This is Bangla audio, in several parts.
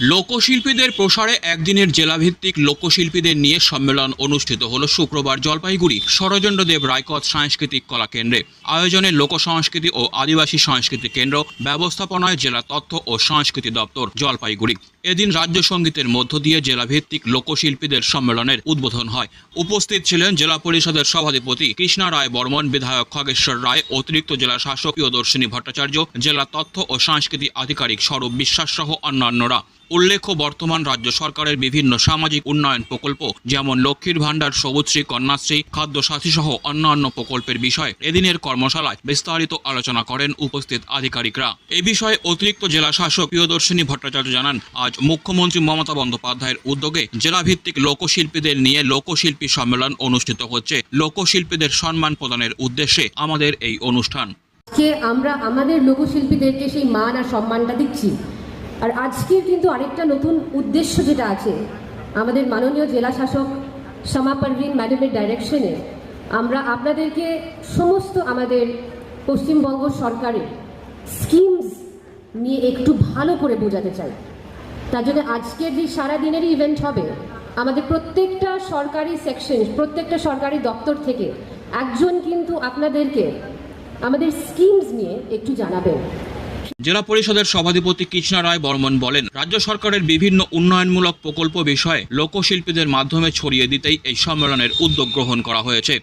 লোকশিল্পীদের প্রসারে একদিনের জেলাভিত্তিক লোকশিল্পীদের নিয়ে সম্মেলন অনুষ্ঠিত হল শুক্রবার জলপাইগুড়ি শরচন্দ্রদেব রায়কথ সাংস্কৃতিক কলা কেন্দ্রে। আয়োজনে লোক সংস্কৃতি ও আদিবাসী সংস্কৃতি কেন্দ্র, ব্যবস্থাপনায় জেলা তথ্য ও সংস্কৃতি দপ্তর, জলপাইগুড়ি। এদিন রাজ্য সঙ্গীতের মধ্য দিয়ে জেলাভিত্তিক লোকশিল্পীদের সম্মেলনের উদ্বোধন হয়। উপস্থিত ছিলেন জেলা পরিষদের সভাধিপতি কৃষ্ণা রায় বর্মন, বিধায়ক খগেশ্বর রায়, অতিরিক্ত জেলা শাসক প্রিয়দর্শিনী ভট্টাচার্য, জেলা তথ্য ও সংস্কৃতি আধিকারিক স্বরূপ বিশ্বাস সহ অন্যান্যরা। উল্লেখ্য, বর্তমান রাজ্য সরকারের বিভিন্ন সামাজিক উন্নয়ন প্রকল্প, যেমন লক্ষ্মীর ভাণ্ডার, সবুজশ্রী, কন্যাশ্রী খাদ্য সাথী সহ অন্যান্য প্রকল্পের বিষয়ে এদিনের কর্মশালায় বিস্তারিত আলোচনা করেন উপস্থিত আধিকারিকরা। এ বিষয়ে অতিরিক্ত জেলা শাসক প্রিয়দর্শিনী ভট্টাচার্য জানান আজ মুখ্যমন্ত্রী মমতা বন্দ্যোপাধ্যায়ের উদ্যোগে জেলাভিত্তিক লোকশিল্পীদের নিয়ে লোকশিল্পী সম্মেলন অনুষ্ঠিত হচ্ছে। লোকশিল্পীদের সম্মান প্রদানের উদ্দেশ্যে আমাদের এই অনুষ্ঠান। আজকে আমরা আমাদের লোকশিল্পীদেরকে সেই মান আর সম্মানটা দিচ্ছি। আর আজকের কিন্তু আরেকটা নতুন উদ্দেশ্য যেটা আছে, আমাদের মাননীয় জেলা শাসক শ্যামা পারভিন ম্যাডামের ডাইরেকশনে আমরা আপনাদেরকে সমস্ত আমাদের পশ্চিমবঙ্গ সরকারের স্কিমস নিয়ে একটু ভালো করে বোঝাতে চাই। তার জন্য আজকের যে সারা দিনেরই ইভেন্ট হবে, আমাদের প্রত্যেকটা সরকারি সেকশন প্রত্যেকটা সরকারি দপ্তর থেকে একজন কিন্তু আপনাদেরকে আমাদের স্কিমস নিয়ে একটু জানাবেন। জেলা পরিষদের সভাধিপতি কৃষ্ণা রায় বর্মন বলেন, রাজ্য সরকারের বিভিন্ন উন্নয়নমূলক প্রকল্প বিষয়ে লোকশিল্পীদের মাধ্যমে ছড়িয়ে দিতেই এই সম্মেলনের উদ্যোগ গ্রহণ করা হয়েছে।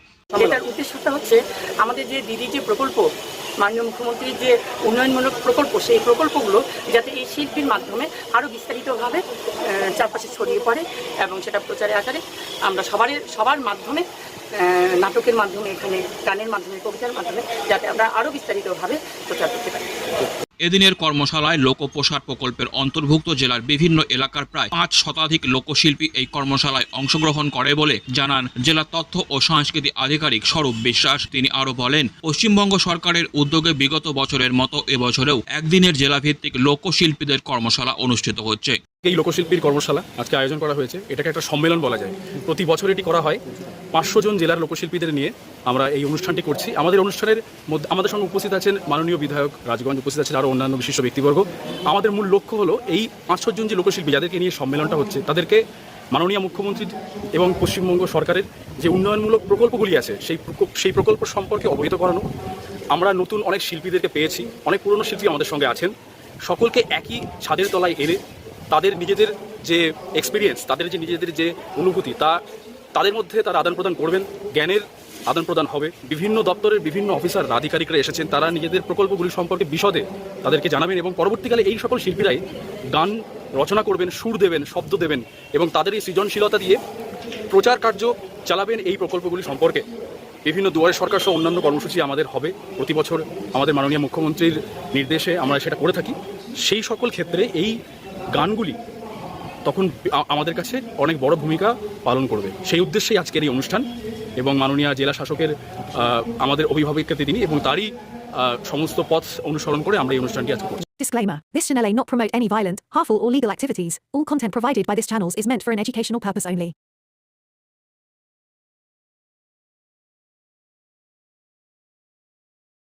এটার উদ্দেশ্যটা হচ্ছে, আমাদের যে দিদি যে প্রকল্প, মাননীয় মুখ্যমন্ত্রীর যে উন্নয়নমূলক প্রকল্প, সেই প্রকল্পগুলো যাতে এই শিল্পীর মাধ্যমে আরও বিস্তারিতভাবে চারপাশে ছড়িয়ে পড়ে এবং সেটা প্রচারে আকারে আমরা সবার সবার মাধ্যমে নাটকের মাধ্যমে, এখানে গানের মাধ্যমে, কবিতার মাধ্যমে, যাতে আমরা আরও বিস্তারিতভাবে প্রচার করতে এদিনের কর্মশালায় লোকপ্রসার প্রকল্পের অন্তর্ভুক্ত জেলার বিভিন্ন এলাকার প্রায় পাঁচ শতাধিক লোকশিল্পী এই কর্মশালায় অংশগ্রহণ করে বলে জানান জেলা তথ্য ও সংস্কৃতি আধিকারিক স্বরূপ বিশ্বাস। তিনি আরও বলেন, পশ্চিমবঙ্গ সরকারের উদ্যোগে বিগত বছরের মতো এবছরেও একদিনের জেলাভিত্তিক লোকশিল্পীদের কর্মশালা অনুষ্ঠিত হচ্ছে। এই লোকশিল্পীর কর্মশালা, আজকে আয়োজন করা হয়েছে। এটাকে একটা সম্মেলন বলা যায়। প্রতি বছর এটি করা হয়। পাঁচশো জন জেলার লোকশিল্পীদের নিয়ে আমরা এই অনুষ্ঠানটি করছি। আমাদের অনুষ্ঠানের মধ্যে আমাদের সঙ্গে উপস্থিত আছেন মাননীয় বিধায়ক রাজগঞ্জ, উপস্থিত আছেন আরও অন্যান্য বিশিষ্ট ব্যক্তিবর্গ। আমাদের মূল লক্ষ্য হলো এই পাঁচশো জন যে লোকশিল্পী যাদেরকে নিয়ে সম্মেলনটা হচ্ছে, তাদেরকে মাননীয় মুখ্যমন্ত্রী এবং পশ্চিমবঙ্গ সরকারের যে উন্নয়নমূলক প্রকল্পগুলি আছে, সেই সেই প্রকল্প সম্পর্কে অবহিত করানো। আমরা নতুন অনেক শিল্পীদেরকে পেয়েছি। অনেক পুরনো শিল্পী আমাদের সঙ্গে আছেন। সকলকে একই ছাদের তলায় এনে তাদের নিজেদের যে এক্সপিরিয়েন্স তাদের যে নিজেদের যে অনুভূতি, তা তাদের মধ্যে তারা আদান প্রদান করবেন, জ্ঞানের আদান প্রদান হবে। বিভিন্ন দপ্তরের বিভিন্ন অফিসার, আধিকারিকরা এসেছেন, তারা নিজেদের প্রকল্পগুলি সম্পর্কে বিশদে তাদেরকে জানাবেন এবং পরবর্তীকালে এই সকল শিল্পীরাই গান রচনা করবেন, সুর দেবেন, শব্দ দেবেন এবং তাদের এই সৃজনশীলতা দিয়ে প্রচার কার্য চালাবেন এই প্রকল্পগুলি সম্পর্কে। বিভিন্ন দুয়ারে সরকার সহ অন্যান্য কর্মসূচি আমাদের হবে। প্রতি বছর আমাদের মাননীয় মুখ্যমন্ত্রীর নির্দেশে আমরা সেটা করে থাকি। সেই সকল ক্ষেত্রে এই গানগুলি তখন আমাদের কাছে অনেক বড় ভূমিকা পালন করবে সেই উদ্দেশ্যেই আজকের এই অনুষ্ঠান এবং মাননীয় জেলা শাসকের আমাদের অভিভাবককে তিনি এবং তারই সমস্ত পথ অনুসরণ করে আমরা এই অনুষ্ঠানটি আজকে করছি Disclaimer This channel may not promote any violent, harmful, or legal activities. All content provided by this channel is meant for an educational purpose only.